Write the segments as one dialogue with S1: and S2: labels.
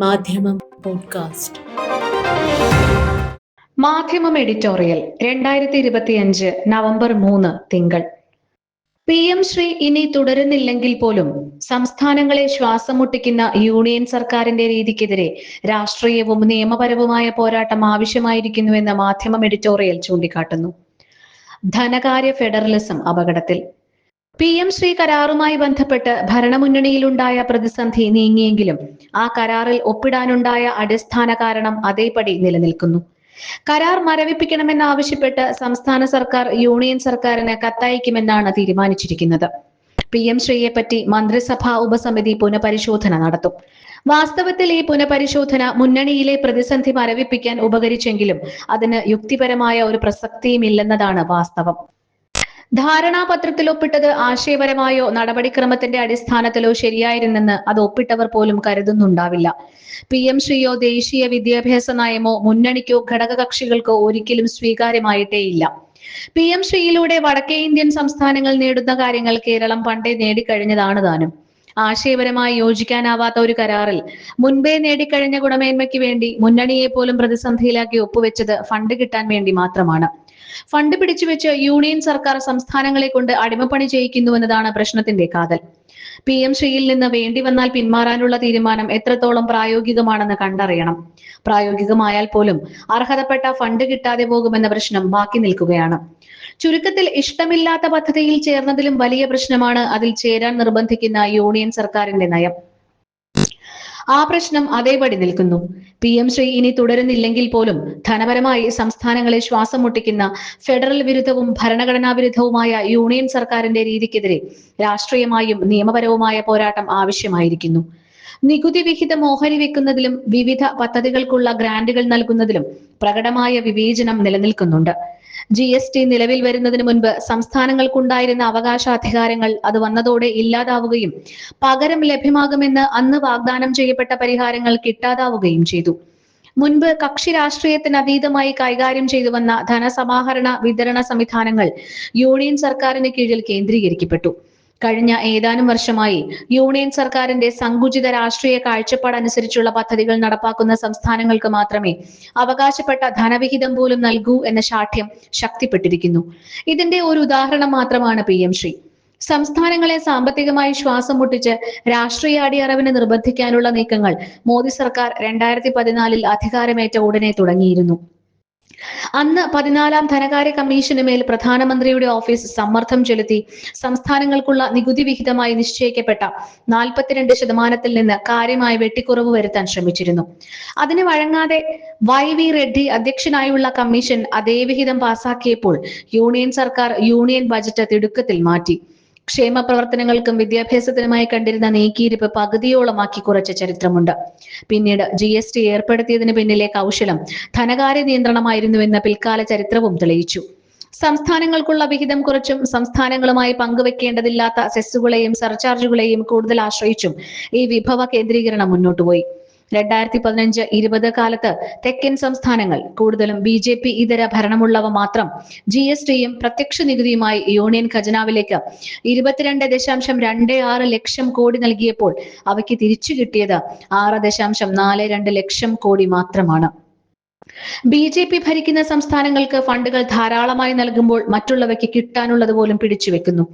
S1: മാധ്യമം പോഡ്കാസ്റ്റ്.
S2: മാധ്യമം എഡിറ്റോറിയൽ രണ്ടായിരത്തി ഇരുപത്തിയഞ്ച് നവംബർ മൂന്ന് തിങ്കൾ. പി എം ശ്രീ ഇനി തുടരുന്നില്ലെങ്കിൽ പോലും സംസ്ഥാനങ്ങളെ ശ്വാസം മുട്ടിക്കുന്ന യൂണിയൻ സർക്കാരിന്റെ രീതിക്കെതിരെ രാഷ്ട്രീയവും നിയമപരവുമായ പോരാട്ടം ആവശ്യമായിരിക്കുന്നുവെന്ന് മാധ്യമം എഡിറ്റോറിയൽ ചൂണ്ടിക്കാട്ടുന്നു. ധനകാര്യ ഫെഡറലിസം അപകടത്തിൽ. പി എം ശ്രീ കരാറുമായി ബന്ധപ്പെട്ട് ഭരണമുന്നണിയിലുണ്ടായ പ്രതിസന്ധി നീങ്ങിയെങ്കിലും ആ കരാറിൽ ഒപ്പിടാനുണ്ടായ അടിസ്ഥാന കാരണം അതേപടി നിലനിൽക്കുന്നു. കരാർ മരവിപ്പിക്കണമെന്നാവശ്യപ്പെട്ട് സംസ്ഥാന സർക്കാർ യൂണിയൻ സർക്കാരിന് കത്തയക്കുമെന്നാണ് തീരുമാനിച്ചിരിക്കുന്നത്. പി എം ശ്രീയെ പറ്റി മന്ത്രിസഭാ ഉപസമിതി പുനഃപരിശോധന നടത്തും. വാസ്തവത്തിൽ ഈ പുനഃപരിശോധന മുന്നണിയിലെ പ്രതിസന്ധി മരവിപ്പിക്കാൻ ഉപകരിച്ചെങ്കിലും അതിന് യുക്തിപരമായ ഒരു പ്രസക്തിയുമില്ലെന്നതാണ് വാസ്തവം. ധാരണാപത്രത്തിൽ ഒപ്പിട്ടത് ആശയപരമായോ നടപടിക്രമത്തിന്റെ അടിസ്ഥാനത്തിലോ ശരിയായിരുന്നെന്ന് അത് ഒപ്പിട്ടവർ പോലും കരുതുന്നുണ്ടാവില്ല. പി എം ശ്രീയോ ദേശീയ വിദ്യാഭ്യാസ നയമോ മുന്നണിക്കോ ഘടകകക്ഷികൾക്കോ ഒരിക്കലും സ്വീകാര്യമായിട്ടേയില്ല. പി എം ശ്രീയിലൂടെ വടക്കേ ഇന്ത്യൻ സംസ്ഥാനങ്ങൾ നേടുന്ന കാര്യങ്ങൾ കേരളം പണ്ടേ നേടിക്കഴിഞ്ഞതാണ് താനും. ആശയപരമായി യോജിക്കാനാവാത്ത ഒരു കരാറിൽ മുൻപേ നേടിക്കഴിഞ്ഞ ഗുണമേന്മയ്ക്ക് വേണ്ടി മുന്നണിയെ പോലും പ്രതിസന്ധിയിലാക്കി ഒപ്പുവെച്ചത് ഫണ്ട് കിട്ടാൻ വേണ്ടി മാത്രമാണ്. ഫണ്ട് പിടിച്ചുവെച്ച് യൂണിയൻ സർക്കാർ സംസ്ഥാനങ്ങളെ കൊണ്ട് അടിമപ്പണി ചെയ്യിക്കുന്നുവെന്നതാണ് പ്രശ്നത്തിന്റെ കാതൽ. പി എം ശ്രീയിൽ നിന്ന് വേണ്ടി വന്നാൽ പിന്മാറാനുള്ള തീരുമാനം എത്രത്തോളം പ്രായോഗികമാണെന്ന് കണ്ടറിയണം. പ്രായോഗികമായാൽ പോലും അർഹതപ്പെട്ട ഫണ്ട് കിട്ടാതെ പോകുമെന്ന പ്രശ്നം ബാക്കി നിൽക്കുകയാണ്. ചുരുക്കത്തിൽ ഇഷ്ടമില്ലാത്ത പദ്ധതിയിൽ ചേർന്നതിലും വലിയ പ്രശ്നമാണ് അതിൽ ചേരാൻ നിർബന്ധിക്കുന്ന യൂണിയൻ സർക്കാരിന്റെ നയം. ആ പ്രശ്നം അതേപടി നിൽക്കുന്നു. പി എം ശ്രീ ഇനി തുടരുന്നില്ലെങ്കിൽ പോലും ധനപരമായി സംസ്ഥാനങ്ങളെ ശ്വാസം മുട്ടിക്കുന്ന ഫെഡറൽ വിരുദ്ധവും ഭരണഘടനാ വിരുദ്ധവുമായ യൂണിയൻ സർക്കാരിന്റെ രീതിക്കെതിരെ രാഷ്ട്രീയമായും നിയമപരവുമായ പോരാട്ടം ആവശ്യമായിരിക്കുന്നു. നികുതി വിഹിതം ഓഹരി വെക്കുന്നതിലും വിവിധ പദ്ധതികൾക്കുള്ള ഗ്രാന്റുകൾ നൽകുന്നതിലും പ്രകടമായ വിവേചനം നിലനിൽക്കുന്നുണ്ട്. ജി എസ് ടി നിലവിൽ വരുന്നതിന് മുൻപ് സംസ്ഥാനങ്ങൾക്കുണ്ടായിരുന്ന അവകാശാധികാരങ്ങൾ അത് വന്നതോടെ ഇല്ലാതാവുകയും പകരം ലഭ്യമാകുമെന്ന് അന്ന് വാഗ്ദാനം ചെയ്യപ്പെട്ട പരിഹാരങ്ങൾ കിട്ടാതാവുകയും ചെയ്തു. മുൻപ് കക്ഷി രാഷ്ട്രീയത്തിന് അതീതമായി കൈകാര്യം ചെയ്തു വന്ന ധനസമാഹരണ വിതരണ സംവിധാനങ്ങൾ യൂണിയൻ സർക്കാരിന് കീഴിൽ കേന്ദ്രീകരിക്കപ്പെട്ടു. കഴിഞ്ഞ ഏതാനും വർഷമായി യൂണിയൻ സർക്കാരിന്റെ സങ്കുചിത രാഷ്ട്രീയ കാഴ്ചപ്പാടനുസരിച്ചുള്ള പദ്ധതികൾ നടപ്പാക്കുന്ന സംസ്ഥാനങ്ങൾക്ക് മാത്രമേ അവകാശപ്പെട്ട ധനവിഹിതം പോലും നൽകൂ എന്ന ശാഠ്യം ശക്തിപ്പെട്ടിരിക്കുന്നു. ഇതിന്റെ ഒരു ഉദാഹരണം മാത്രമാണ് പി എം ശ്രീ. സംസ്ഥാനങ്ങളെ സാമ്പത്തികമായി ശ്വാസം മുട്ടിച്ച് രാഷ്ട്രീയ അടിയറവിന് നിർബന്ധിക്കാനുള്ള നീക്കങ്ങൾ മോദി സർക്കാർ രണ്ടായിരത്തി പതിനാലിൽ അധികാരമേറ്റ ഉടനെ തുടങ്ങിയിരുന്നു. അന്ന് പതിനാലാം ധനകാര്യ കമ്മീഷന് മേൽ പ്രധാനമന്ത്രിയുടെ ഓഫീസ് സമ്മർദ്ദം ചെലുത്തി സംസ്ഥാനങ്ങൾക്കുള്ള നികുതി വിഹിതമായി നിശ്ചയിക്കപ്പെട്ട നാൽപ്പത്തിരണ്ട് ശതമാനത്തിൽ നിന്ന് കാര്യമായ വെട്ടിക്കുറവ് വരുത്താൻ ശ്രമിച്ചിരുന്നു. അതിന് വഴങ്ങാതെ വൈ വി റെഡ്ഡി അധ്യക്ഷനായുള്ള കമ്മീഷൻ അതേ വിഹിതം പാസാക്കിയപ്പോൾ യൂണിയൻ സർക്കാർ യൂണിയൻ ബജറ്റ് തിടുക്കത്തിൽ മാറ്റി. ക്ഷേമ പ്രവർത്തനങ്ങൾക്കും വിദ്യാഭ്യാസത്തിനുമായി കണ്ടിരുന്ന നീക്കിയിരിപ്പ് പകുതിയോളമാക്കി കുറച്ച ചരിത്രമുണ്ട്. പിന്നീട് ജി എസ് ടി ഏർപ്പെടുത്തിയതിന് പിന്നിലെ കൗശലം ധനകാര്യ നിയന്ത്രണമായിരുന്നുവെന്ന പിൽക്കാല ചരിത്രവും തെളിയിച്ചു. സംസ്ഥാനങ്ങൾക്കുള്ള വിഹിതം കുറച്ചും സംസ്ഥാനങ്ങളുമായി പങ്കുവെക്കേണ്ടതില്ലാത്ത സെസ്സുകളെയും സർചാർജുകളെയും കൂടുതൽ ആശ്രയിച്ചും ഈ വിഭവ കേന്ദ്രീകരണം മുന്നോട്ടുപോയി. രണ്ടായിരത്തി പതിനഞ്ച് ഇരുപത് കാലത്ത് തെക്കൻ സംസ്ഥാനങ്ങൾ കൂടുതലും ബി ജെ പി ഇതര ഭരണമുള്ളവ മാത്രം ജി എസ് ടിയും പ്രത്യക്ഷ നികുതിയുമായി യൂണിയൻ ഖജനാവിലേക്ക് ഇരുപത്തിരണ്ട് ദശാംശം രണ്ട് ആറ് ലക്ഷം കോടി നൽകിയപ്പോൾ അവയ്ക്ക് തിരിച്ചു കിട്ടിയത് ആറ് ദശാംശം നാല് രണ്ട് ലക്ഷം കോടി മാത്രമാണ്. ബി ജെ പി ഭരിക്കുന്ന സംസ്ഥാനങ്ങൾക്ക് ഫണ്ടുകൾ ധാരാളമായി നൽകുമ്പോൾ മറ്റുള്ളവയ്ക്ക് കിട്ടാനുള്ളത് പോലും പിടിച്ചുവെക്കുന്നു.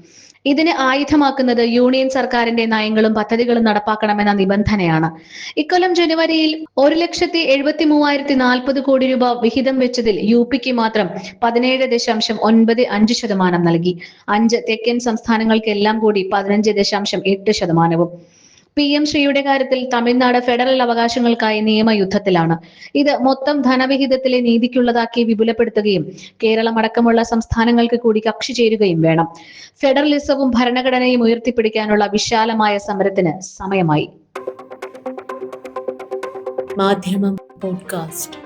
S2: ഇതിന് ആയുധമാക്കുന്നത് യൂണിയൻ സർക്കാരിന്റെ നയങ്ങളും പദ്ധതികളും നടപ്പാക്കണമെന്ന നിബന്ധനയാണ്. ഇക്കൊല്ലം ജനുവരിയിൽ ഒരു ലക്ഷത്തി എഴുപത്തി മൂവായിരത്തി നാൽപ്പത് കോടി രൂപ വിഹിതം വെച്ചതിൽ യു പിക്ക് മാത്രം പതിനേഴ് ദശാംശം ഒൻപത് അഞ്ച് ശതമാനം നൽകി. അഞ്ച് തെക്കൻ സംസ്ഥാനങ്ങൾക്കെല്ലാം കൂടി പതിനഞ്ച് ദശാംശം എട്ട് ശതമാനവും. പി എം ശ്രീയുടെ കാര്യത്തിൽ തമിഴ്നാട് ഫെഡറൽ അവകാശങ്ങൾക്കായി നിയമയുദ്ധത്തിലാണ്. ഇത് മൊത്തം ധനവിഹിതത്തിലെ നീതിക്കുള്ളതാക്കി വിപുലപ്പെടുത്തുകയും കേരളം അടക്കമുള്ള സംസ്ഥാനങ്ങൾക്ക് കൂടി കക്ഷി ചേരുകയും വേണം. ഫെഡറലിസവും ഭരണഘടനയും ഉയർത്തിപ്പിടിക്കാനുള്ള വിശാലമായ സമരത്തിന് സമയമായി.
S1: മാധ്യമം പോഡ്കാസ്റ്റ്.